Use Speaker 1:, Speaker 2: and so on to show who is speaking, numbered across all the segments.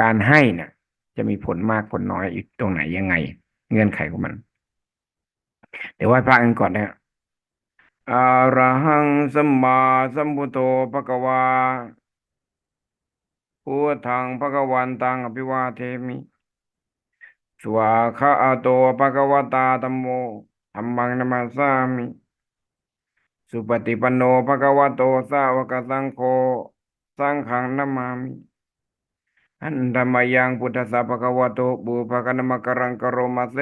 Speaker 1: การให้เนี่ย จะมีผลมากผลน้อยอยู่ตรงไหนยังไง เงื่อนไขของมัน เดี๋ยวไหว้พระกันก่อนนะอะระหังสัมมาสัมพุทโธภะคะวาพุทธังภะคะวันตังอภิวาเทมิ สวาคะอะโตภะคะวตาธัมโมธัมมังนัมาสามิสุปฏิปันโนภะคะวะโตสาวกสังโฆ สังฆังนามามิ อันธรรมยังพุทธสสะภะวะโตบุพกนมกรังกโรมาเซ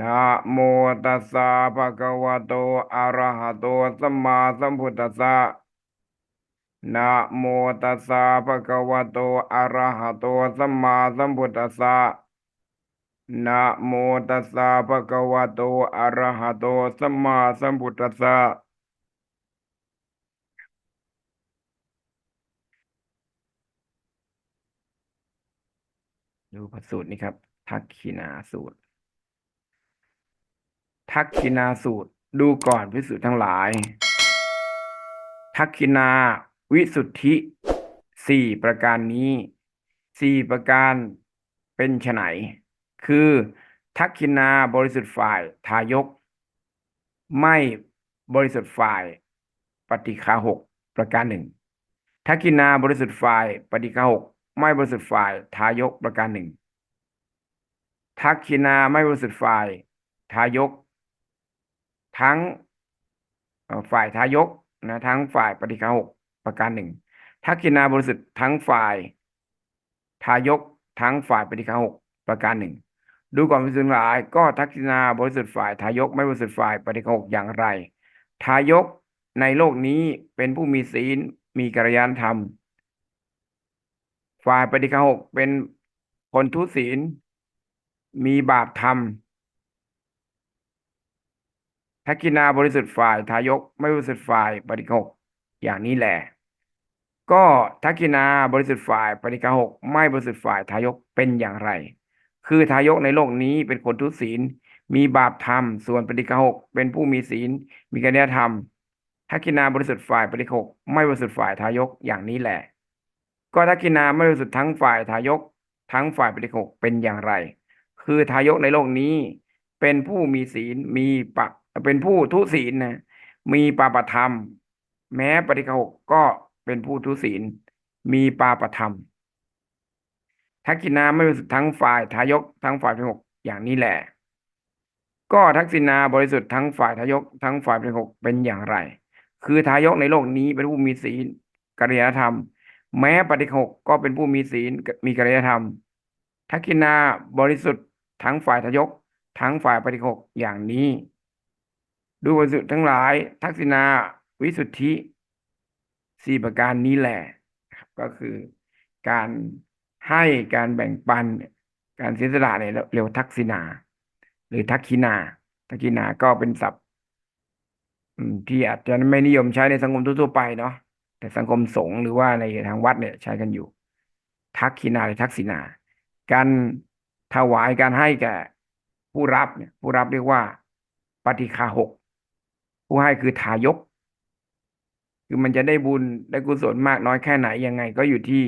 Speaker 1: นะโมตัสสะภะคะวะโตอะระหะโตสัมมาสัมพุทธัสสะนะโมตัสสะภะคะวะโตอะระหะโตสัมมาสัมพุทธัสสะนะโมตัสสะภะคะวะโตอะระหะโตสัมมาสัมพุทธัสสะ ดูพระสูตรนี้ครับ ทักขินาสูตร ทักขินาสูตร ดูก่อนพิสูจน์ทั้งหลาย ทักขินาวิสุทธิสี่ประการนี้สี่ประการเป็นไฉนคือทักขินาบริสุทธิ์ฝ่ายทายก ไม่บริสุทธิ์ฝ่ายปฏิฆาหกประการหนึ่งทักขินาบริสุทธิ์ฝ่ายปฏิฆาหก ไม่บริสุทธิ์ฝ่ายทายกประการหนึ่ง ทักขินาไม่บริสุทธิ์ฝ่ายทายก ทั้งฝ่ายทายกนะทั้งฝ่ายปฏิฆาหกประการหนึ่งทักขินาบริสุทธิ์ทั้งฝ่ายทายกทั้งฝ่ายปฏิฆาหกประการหนึ่งดูก่อนพิสุทธิ์หลาย ก็ทักษิณาบริสุทธิ์ฝ่ายทายกไม่บริสุทธิ์ฝ่ายปฏิฆาหกอย่างไร ทายกในโลกนี้เป็นผู้มีศีลมีกัลยาณธรรม ฝ่ายปฏิฆาหกเป็นคนทุศีล มีบาปธรรมทักษิณาบริสุทธิ์ฝ่ายทายกไม่บริสุทธิ์ฝ่ายปฏิฆาหกอย่างนี้แหละก็ทักษิณาบริสุทธิ์ฝ่ายปฏิฆาหกไม่บริสุทธิ์ฝ่ายทายกเป็นอย่างไร คือทายกในโลกนี้เป็นคนทุศีล มีบาปธรรม ส่วนปฏิฆาหกเป็นผู้มีศีล มีกัญญาธรรมทักษิณาบริสุทธิ์ฝ่ายปฏิฆาหกไม่บริสุทธิ์ฝ่ายทายกอย่างนี้แหละ ก็ทักษิณาไม่บริสุทธิ์ทั้งฝ่ายทายก ทั้งฝ่ายปฏิฆาหกเป็นอย่างไร คือทายกในโลกนี้ เป็นผู้มีศีลมีปะเป็นผู้ทุศีลนะมีปาปธรรม แม้ปฏิฆาหกก็เป็นผู้ทุศีล มีปาปธรรมทักษิณาไม่บริสุทธิ์ทั้งฝ่ายทายก ทั้งฝ่ายปฏิฆาหกอย่างนี้แหละ ก็ทักษิณาบริสุทธิ์ทั้งฝ่ายทายก ทั้งฝ่ายปฏิฆาหกเป็นอย่างไร คือทายกในโลกนี้เป็นผู้มีศีลกัลยธรรม แม้ปฏิหกก็เป็นผู้มีศีลมีกัลยาธรรม ทักษิณาบริสุทธิ์ทั้งฝ่ายทายก ทั้งฝ่ายปฏิหกอย่างนี้ ดูบริสุทธิ์ทั้งหลาย ทักษิณาวิสุทธิสี่ประการนี้แหละก็คือการให้การแบ่งปัน การเสียสละเนี่ยเรียกว่าทักษิณาหรือทักขินา ทักขินาก็เป็นศัพท์ที่อาจจะไม่นิยมใช้ในสังคมทั่วไปเนาะ แต่สังคมสงฆ์หรือว่าในทางวัดเนี่ยใช้กันอยู่ ทักขินาหรือทักษิณาการถวายการให้แก่ผู้รับเนี่ยผู้รับเรียกว่าปฏิฆาหก ผู้ให้คือทายก คือมันจะได้บุญได้กุศลมากน้อยแค่ไหนยังไง ก็อยู่ที่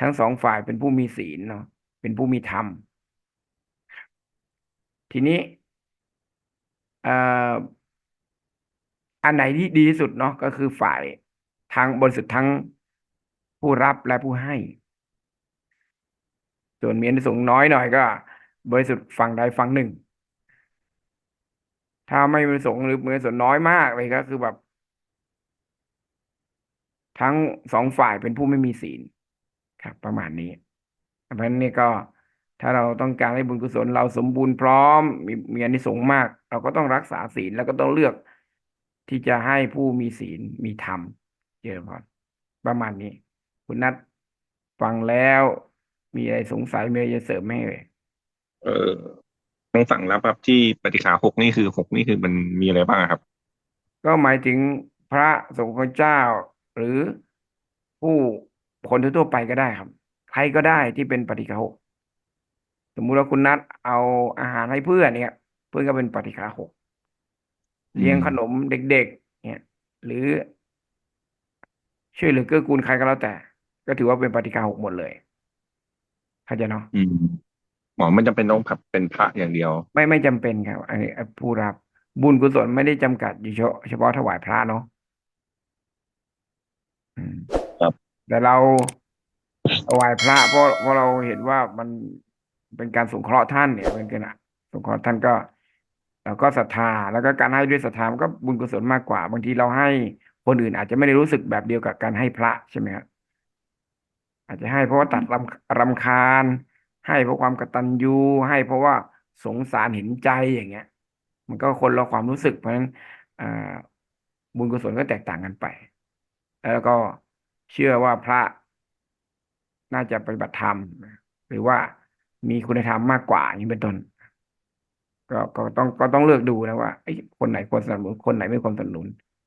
Speaker 1: ทั้งสองฝ่ายเป็นผู้มีศีลเนาะเป็นผู้มีธรรม ทีนี้อ่ออันไหนที่ดีที่สุดเนาะก็คือฝ่าย ทางบริสุทธิ์ทั้งผู้รับและผู้ให้ ส่วนมีอานิสงน้อยหน่อยก็ บริสุทธิ์ฝั่งใดฝั่งหนึ่ง ถ้าไม่มีสงส์หรือมีอานิสงส์น้อยมากเลยก็คือแบบ ทั้งสองฝ่ายเป็นผู้ไม่มีศีลครับ ประมาณนี้เพราะฉะนั้นนี่ก็ถ้าเราต้องการให้บุญกุศลเราสมบูรณ์พร้อม มีมีอานิสงส์มาก เราก็ต้องรักษาศีลแล้วก็ต้องเลือกที่จะให้ผู้มีศีลมีธรรม เจริญพรประมาณนี้ คุณนัทฟังแล้วมีอะไรสงสัยมีอะไรจะเสริมไหมเอ่ย
Speaker 2: เออในฝั่งรับครับที่ปฏิฆาหกนี่คือหกนี่คือมันมีอะไรบ้างอะครับ
Speaker 1: ก็หมายถึงพระสงฆ์ของเจ้า หรือผู้คนทั่วๆไปก็ได้ครับ ใครก็ได้ที่เป็นปฏิฆาหกสมมุติว่าคุณนัดเอาอาหารให้เพื่อนเนี่ย เพื่อนก็เป็นปฏิฆาหก
Speaker 2: อืม
Speaker 1: เลี้ยงขนมเด็กๆเนี่ย หรือ ช่วยเหลือเกื้อกูลใครก็แล้วแต่ ก็ถือว่าเป็นปฏิฆาหกหมดเลยเข้าใจเนาะ
Speaker 2: อืมหมอไม่จำเป็นต้องแบบเป็นพระอย่างเดียว
Speaker 1: ไม่ไม่จำเป็นครับ อันนี้ผู้รับบุญกุศลไม่ได้จำกัดอยู่เฉพาะเฉพาะถวายพระเนาะอืม
Speaker 2: ครับ
Speaker 1: แต่เราถวายพระเพราะเพราะเราเห็นว่ามันเป็นการสงเคราะห์ท่านเนี่ยเป็นการสงเคราะห์ท่านก็เราก็ศรัทธาแล้วก็การให้ด้วยศรัทธามันก็บุญกุศลมากกว่า บางทีเราให้ คนอื่นอาจจะไม่ได้รู้สึกแบบเดียวกับการให้พระใช่ไหมครับอาจจะให้เพราะว่าตัดรำรำคาญ ให้เพราะความกตัญญูให้เพราะว่าสงสารเห็นใจอย่างเงี้ย มันก็คนละความรู้สึกเพราะฉะนั้นอ่าบุญกุศลก็แตกต่างกันไป แล้วก็เชื่อว่าพระน่าจะปฏิบัติธรรม หรือว่ามีคุณธรรมมากกว่าอย่างนี้เป็นต้นก็ก็ต้องก็ต้องเลือกดูนะว่าไอ้ยคนไหนควรสนับสนุนคนไหนไม่ควรสนับสนุน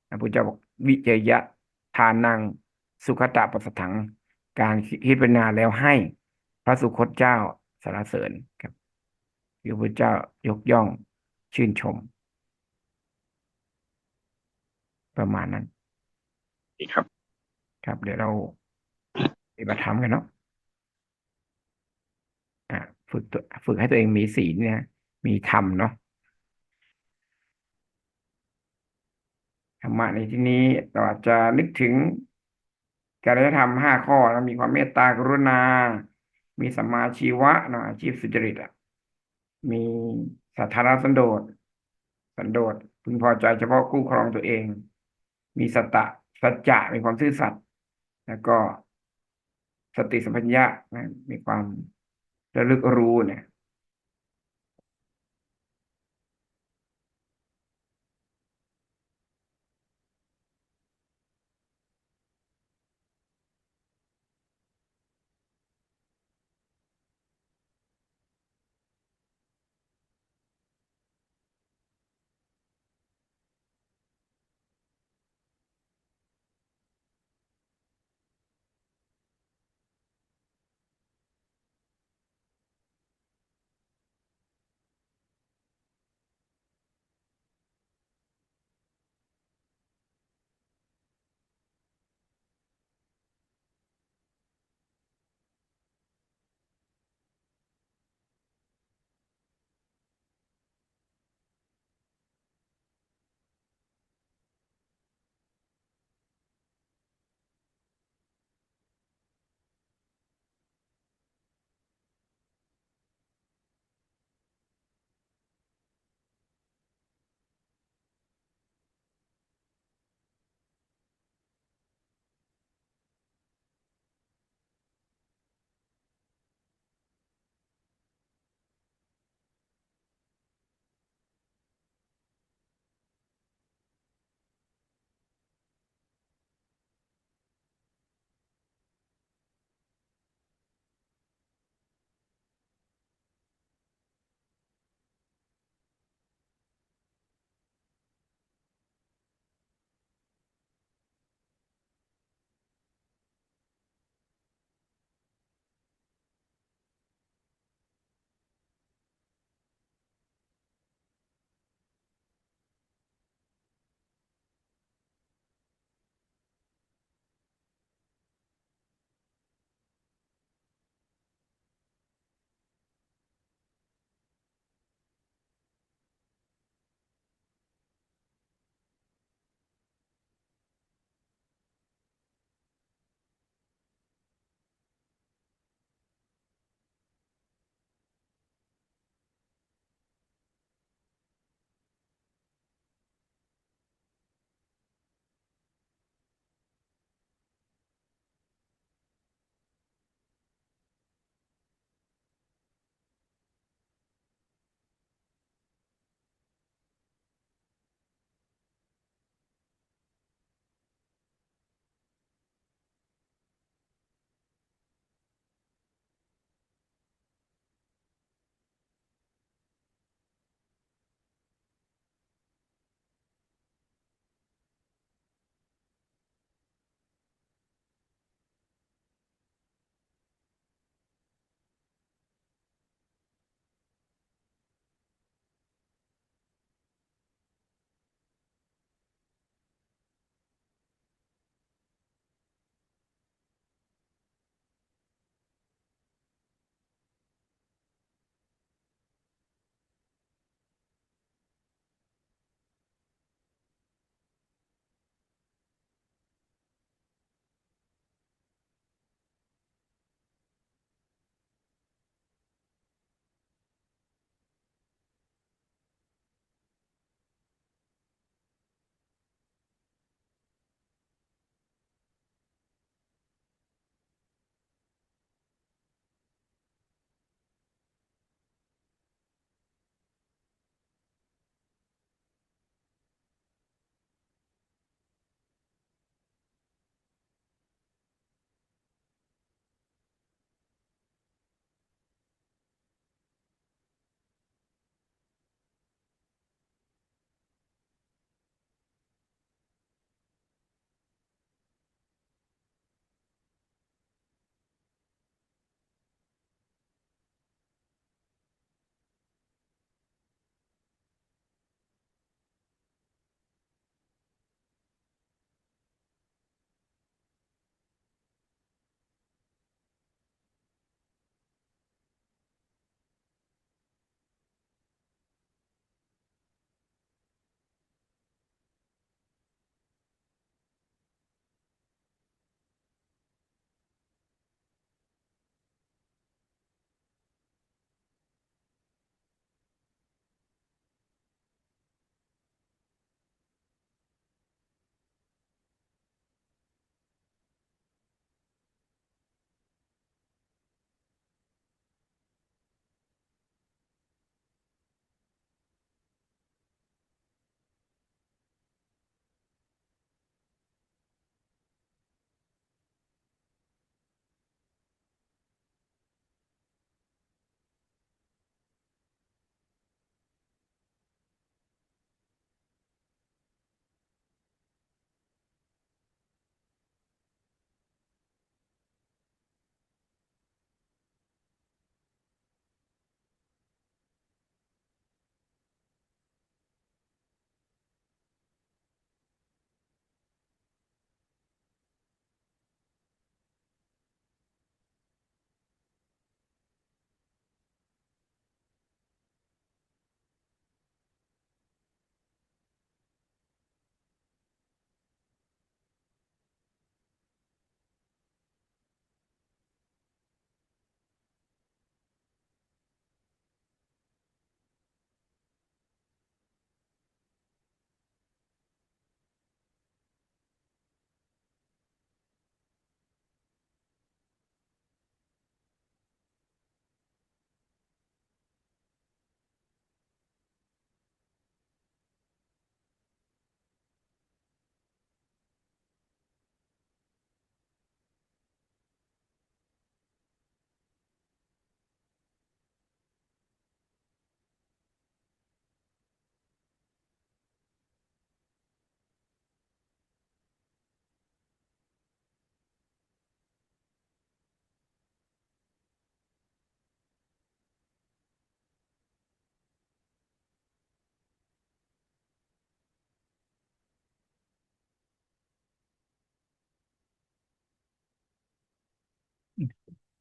Speaker 1: พระพุทธเจ้าบอกวิเจยะทานังสุขตาปัสสถัง การคิดเป็นนาแล้วให้ พระสุคตเจ้าสรรเสริญครับที่พระพุทธเจ้ายกย่องชื่นชม ประมาณนั้น
Speaker 2: อีกครับ
Speaker 1: ครับ เดี๋ยวเราปฏิบัติธรรมกันเนาะอ่าฝึกตัวฝึกให้ตัวเองมีศีลเนี่ย มีธรรมเนาะ ธรรมะในที่นี้เราอาจจะนึกถึงจริยธรรมห้าข้อแล้วมีความเมตตากรุณา มีสัมมาชีวะนะอาชีพสุจริตอะมีสัทธารสันโดษสันโดษพึงพอใจเฉพาะคู่ครองตัวเอง มีสตะสัจจะมีความซื่อสัตย์แล้วก็สติสัมปชัญญะนะมีความระลึกรู้เนี่ย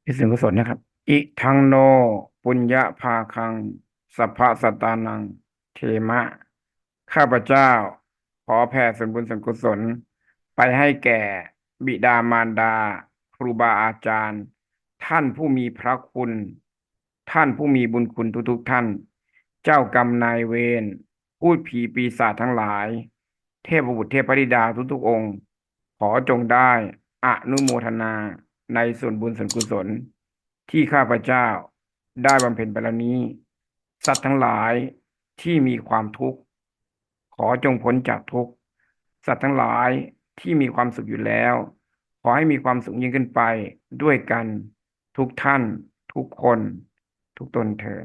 Speaker 1: ที่ส่วนกุศลนะครับ อิทังโน ปุญญาภาคังสัพพะสตานัง เทมะ ข้าพเจ้า ขอแผ่ส่วนบุญส่วนกุศล ไปให้แก่ บิดามารดา ครูบาอาจารย์ ท่านผู้มีพระคุณ ท่านผู้มีบุญคุณทุกๆท่าน เจ้ากรรมนายเวรพูดผีปีศาจทั้งหลาย เทพบุตรเทพธิดาทุกๆองค์ ขอจงได้อนุโมทนา ในส่วนบุญส่วนกุศล ที่ข้าพเจ้าได้บำเพ็ญไปแล้วนี้ สัตว์ทั้งหลายที่มีความทุกข์ ขอจงพ้นจากทุกข์ สัตว์ทั้งหลายที่มีความสุขอยู่แล้ว ขอให้มีความสุขยิ่งขึ้นไปด้วยกันทุกท่าน ทุกคน ทุกตนเถอ